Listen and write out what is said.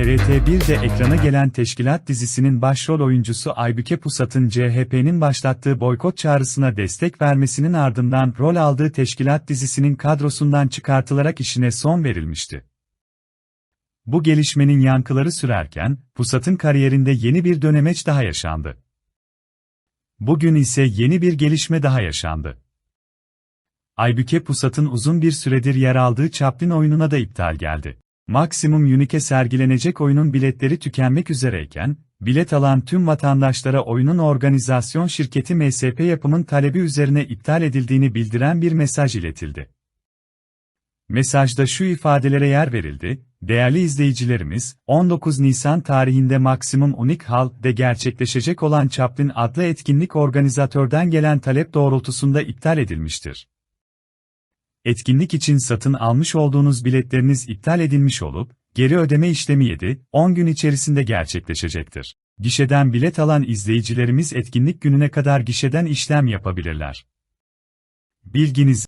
TRT1'de ekrana gelen Teşkilat dizisinin başrol oyuncusu Aybüke Pusat'ın CHP'nin başlattığı boykot çağrısına destek vermesinin ardından rol aldığı Teşkilat dizisinin kadrosundan çıkartılarak işine son verilmişti. Bu gelişmenin yankıları sürerken, Pusat'ın kariyerinde yeni bir dönemeç daha yaşandı. Bugün ise yeni bir gelişme daha yaşandı. Aybüke Pusat'ın uzun bir süredir yer aldığı Chaplin oyununa da iptal geldi. Maksimum Unique sergilenecek oyunun biletleri tükenmek üzereyken, bilet alan tüm vatandaşlara oyunun organizasyon şirketi MSP yapımın talebi üzerine iptal edildiğini bildiren bir mesaj iletildi. Mesajda şu ifadelere yer verildi, değerli izleyicilerimiz, 19 Nisan tarihinde Maksimum Unik Hall'de gerçekleşecek olan Chaplin adlı etkinlik organizatörden gelen talep doğrultusunda iptal edilmiştir etkinlik için satın almış olduğunuz biletleriniz iptal edilmiş olup, geri ödeme işlemi 7-10 gün içerisinde gerçekleşecektir. Gişeden bilet alan izleyicilerimiz etkinlik gününe kadar gişeden işlem yapabilirler. Bilginiz